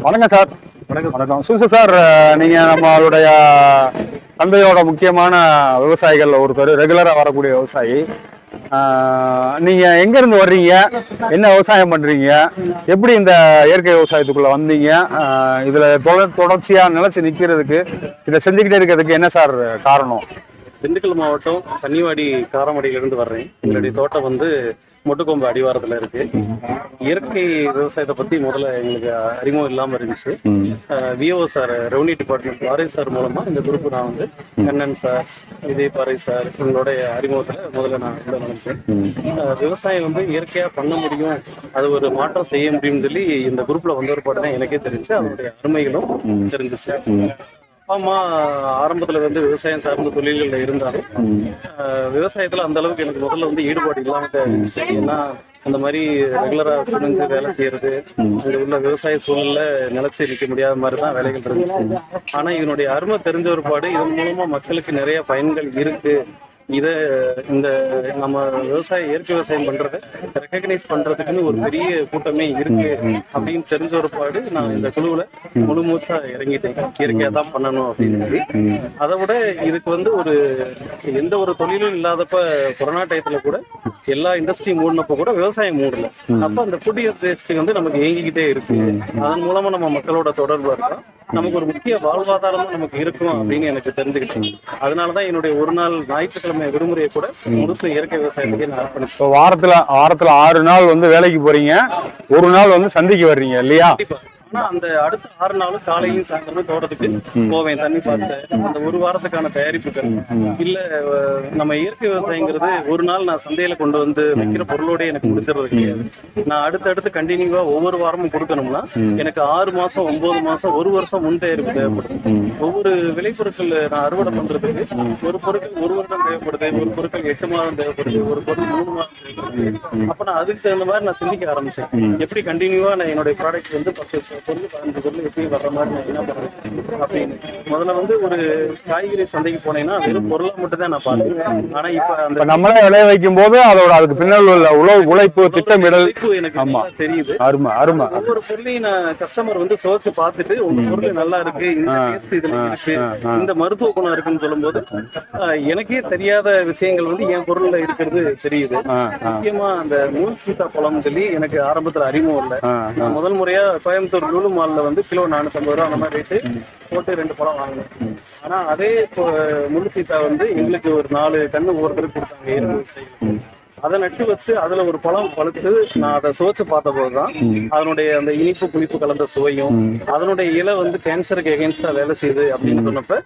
வணக்கம் சார். வணக்கம் வணக்கம். சூசு சார் நீங்க நம்மளுடைய தந்தையோட முக்கியமான விவசாயிகள் ஒருத்தர் ரெகுலரா வரக்கூடிய விவசாயி. ஆஹ், நீங்க எங்க இருந்து வர்றீங்க? என்ன விவசாயம் பண்றீங்க? எப்படி இந்த இயற்கை விவசாயத்துக்குள்ள வந்தீங்க? இதுல தொடர் தொடர்ச்சியா நிலைச்சு நிக்கிறதுக்கு இதை செஞ்சுக்கிட்டே இருக்கிறதுக்கு என்ன சார் காரணம்? திண்டுக்கல் மாவட்டம் கன்னிவாடி காரமடையிலிருந்து வர்றேன். எங்களுடைய தோட்டம் வந்து மொட்டுக்கொம்பு அடிவாரத்துல இருக்கு. இயற்கை விவசாயத்தை பத்தி முதல்ல எங்களுக்கு அறிமுகம் இல்லாம இருந்துச்சு. VO sir revenue department Bharathi sir மூலமா இந்த குரூப் நான் வந்து கண்ணன் சார் விஜய் பாறை சார் இவங்களுடைய அறிமுகத்துல முதல்ல நான் உள்ள நினைச்சேன். விவசாயம் வந்து இயற்கையா பண்ண முடியும் அது ஒரு மாற்றம் செய்ய முடியும்னு சொல்லி இந்த குரூப்ல வந்த ஒரு தான் எனக்கே தெரிஞ்சு அதனுடைய அருமைகளும் தெரிஞ்சிச்சு. அப்பா அம்மா ஆரம்பத்துல வந்து விவசாயம் சார்ந்த தொழில்கள்ல இருந்தாலும் விவசாயத்துல அந்த அளவுக்கு எனக்கு முதல்ல வந்து ஈடுபாடு இல்லாம இருந்துச்சு ஏன்னா அந்த மாதிரி ரெகுலரா துணிஞ்சு வேலை செய்யறது அங்க உள்ள விவசாய சூழல்ல நிலைச்சு நிக்க முடியாத மாதிரி தான் வேலைகள் இருந்துச்சு. ஆனா இதனுடைய அருமை தெரிஞ்ச ஒரு பாடு இதன் மூலமா மக்களுக்கு நிறைய பயன்கள் இருக்கு. இத இந்த நம்ம விவசாய இயற்கை விவசாயம் பண்றத ரெக்கக்னைஸ் பண்றதுக்குன்னு ஒரு பெரிய கூட்டமே இருக்கு அப்படின்னு தெரிஞ்ச ஒரு பாடு நான் இந்த குழுவுல முழு மூச்சா இறங்கிட்டேன். இயற்கையா தான் பண்ணணும் அப்படின்னு சொல்லி. அதை விட இதுக்கு வந்து ஒரு எந்த ஒரு தொழிலும் இல்லாதப்ப கொரோனா டயத்துல கூட எல்லா இண்டஸ்ட்ரி மூடினப்ப கூட விவசாயம் மூடல. அப்ப அந்த இண்டஸ்ட்ரி வந்து நமக்கு இயங்கிக்கிட்டே இருக்கு. அதன் மூலமா நம்ம மக்களோட தொடர்பு இருக்கோம். நமக்கு ஒரு முக்கிய வாழ்வாதாரமும் நமக்கு இருக்கும் அப்படின்னு எனக்கு தெரிஞ்சுக்கிட்டேன் அதனாலதான் என்னுடைய ஒரு நாள் ஞாயிற்றுக்கிழமை விடுமுறையை கூட முழுசு இயற்கை விவசாயத்துக்கு நான் அர்ப்பணிச்சேன் இப்போ வாரத்துல வாரத்துல ஆறு நாள் வந்து வேலைக்கு போறீங்க. ஒரு நாள் வந்து சந்தைக்கு வர்றீங்க இல்லையா? ஆனா அந்த அடுத்த ஆறு நாளும் காலையிலும் சாயந்தரமும் தோட்டத்துக்கு போவேன் தண்ணி பார்த்து அந்த ஒரு வாரத்துக்கான தயாரிப்புகள். இல்ல நம்ம இயற்கை விவசாயங்கிறது ஒரு நாள் நான் சந்தையில கொண்டு வந்து வைக்கிற பொருளோட எனக்கு முடிச்சிடுறது கிடையாது. நான் அடுத்தடுத்து கண்டினியூவா ஒவ்வொரு வாரமும் கொடுக்கணும்னா எனக்கு ஆறு மாசம் ஒன்பது மாசம் ஒரு வருஷம் முன் தயாரிப்பு தேவைப்படும் ஒவ்வொரு விளைபொருட்கள் நான் அறுவடை பண்றதுக்கு ஒரு பொருட்கள் ஒரு வருடம் தேவைப்படுது ஒரு பொருட்கள் எட்டு மாதம் தேவைப்படுது ஒரு பொருள் மூணு மாதம் தேவைப்படுது. அப்ப நான் அதுக்கு தகுந்த மாதிரி நான் சிந்திக்க ஆரம்பிச்சேன். எப்படி கண்டினியூவா நான் என்னுடைய ப்ராடக்ட் வந்து பொருள் பதினஞ்சு பொருள் எப்படி வர்ற மாதிரி நான் என்ன பண்றேன் அப்படின்னு. முதல்ல வந்து ஒரு காய்கறி சந்தைக்கு போனேன்னா வெறும் பொருளை மட்டும் தான் நான் பார்த்தேன் ஆனா இப்ப அந்த நம்மளே விளைய வைக்கும் போது அதோட அதுக்கு பின்னால் உள்ள உழவு உழைப்பு திட்டமிடல். எனக்கு ஆமா. தெரியுது. அருமை அருமை. ஒவ்வொரு பொருளையும் நான் கஸ்டமர் வந்து சோதிச்சு பார்த்துட்டு உங்க பொருள் நல்லா இருக்கு இந்த டேஸ்ட் இதுல இருக்கு இந்த மருத்துவ குணம் இருக்குன்னு சொல்லும்போது எனக்கே தெரியாத விஷயங்கள் வந்து என் பொருள்ல இருக்கிறது தெரியுது. முக்கியமா அந்த நூல் சீதா பழம் சொல்லி எனக்கு ஆரம்பத்துல அறிமுகம் இல்ல. முதல் முறையா கோயம்புத்தூர் லூலு மால்ல வந்து கிலோ நானூத்தம்பது ரூபா அந்த மாதிரி ரேட்டு போட்டு ரெண்டு பழம் வாங்கினேன். ஆனா அதே இப்போ முழு சீதா வந்து எங்களுக்கு ஒரு நாலு கண்ணு ஒவ்வொருத்தருக்கு கொடுத்தாங்க. விவசாயிகளுக்கு. அதை நட்டு வச்சு அதுல ஒரு பழம் பழுத்து நான் அதை சுவைச்சு பார்த்த போதுதான் அதனுடைய அந்த இனிப்பு புளிப்பு கலந்த சுவையும் அதனுடைய இலை வந்து கேன்சருக்கு எகேன்ஸ்டா வேலை செய்யுது அப்படின்னு சொன்னப்ப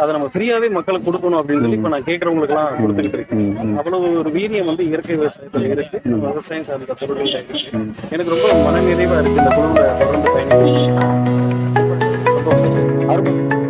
அதை நம்ம ஃப்ரீயாவே மக்களுக்கு கொடுக்கணும் அப்படின்னு சொல்லி இப்ப நான் கேட்கறவங்களுக்கு எல்லாம் கொடுத்துக்கிட்டு இருக்கேன். அவ்வளவு ஒரு வீரியம் வந்து இயற்கை விவசாயத்துல இருக்கு. விவசாயம் சார்ந்த பொருட்கள்ல இருக்கு எனக்கு ரொம்ப மன நிறைவா இருக்கு இந்த குழுவில் தொடர்ந்து பயணிக்க சந்தோஷம். அருமை.